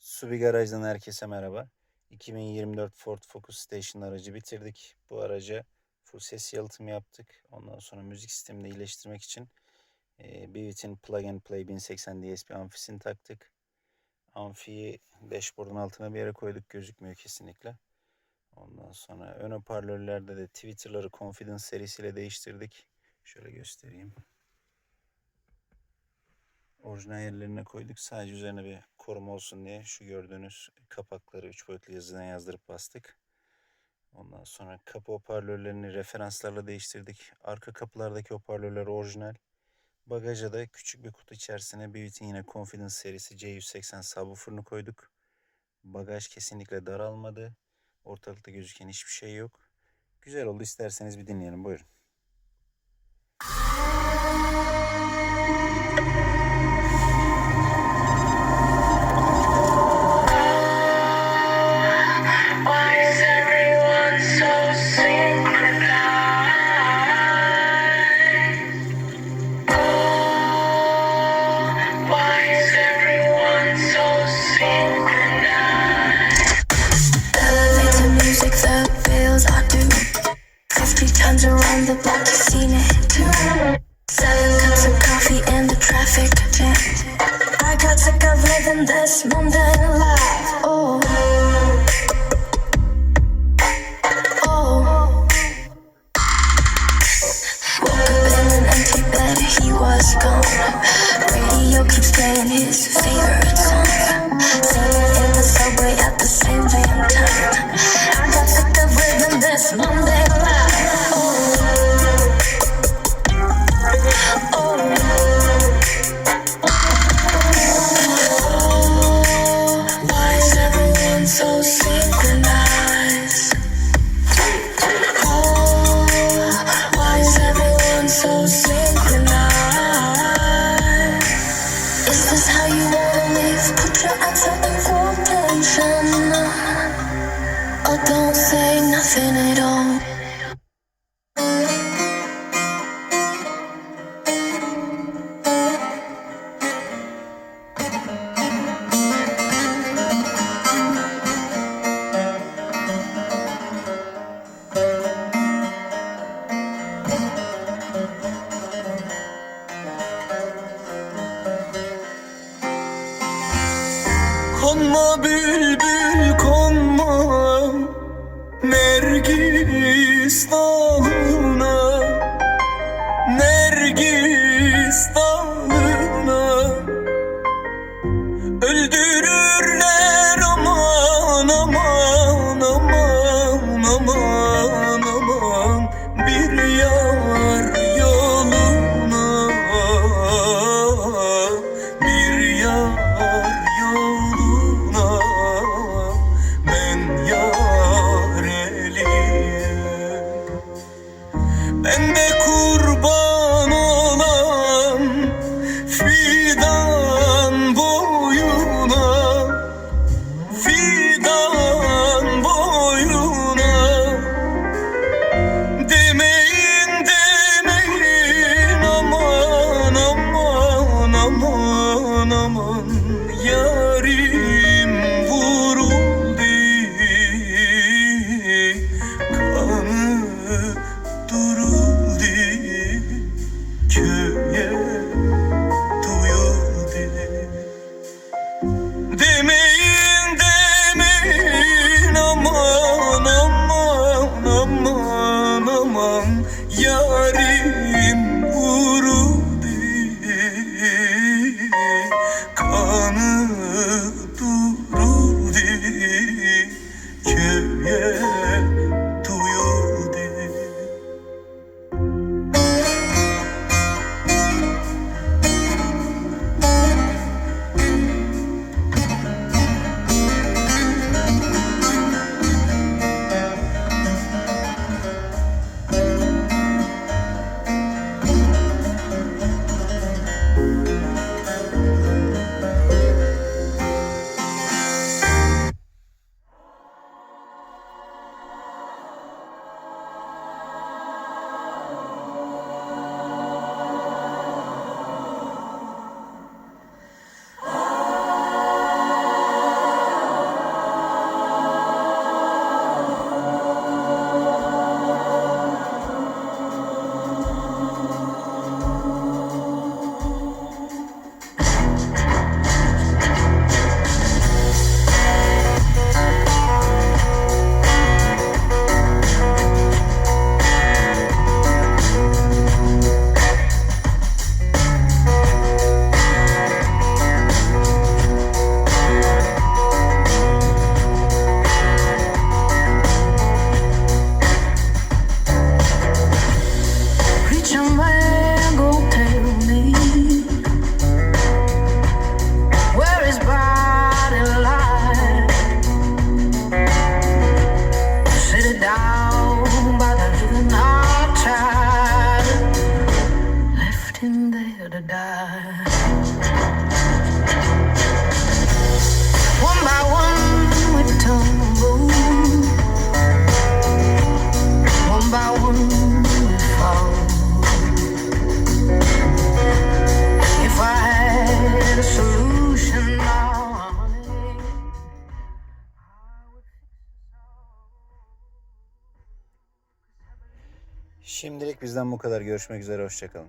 Subi Garaj'dan herkese merhaba. 2024 Ford Focus Station aracı bitirdik. Bu araca full ses yalıtımı yaptık. Ondan sonra müzik sistemini iyileştirmek için e, Bivit'in Plug and Play 1080 DSP amfisini taktık. Amfiyi dashboard'un altına bir yere koyduk. Gözükmüyor kesinlikle. Ondan sonra ön hoparlörlerde de Twitter'ları Confidence serisiyle değiştirdik. Şöyle göstereyim. Orijinal yerlerine koyduk. Sadece üzerine bir koruma olsun diye şu gördüğünüz kapakları 3 boyutlu yazıdan yazdırıp bastık. Ondan sonra kapı hoparlörlerini referanslarla değiştirdik. Arka kapılardaki hoparlörler orijinal. Bagaja da küçük bir kutu içerisine Bivit'in yine Confidence serisi C180 subwoofer'ını koyduk. Bagaj kesinlikle daralmadı. Ortalıkta gözüken hiçbir şey yok. Güzel oldu. İsterseniz bir dinleyelim. Buyurun. This Mondes nothing at all. Konma bülbül konma Nergis dalına Şimdilik bizden bu kadar. Görüşmek üzere. Hoşçakalın.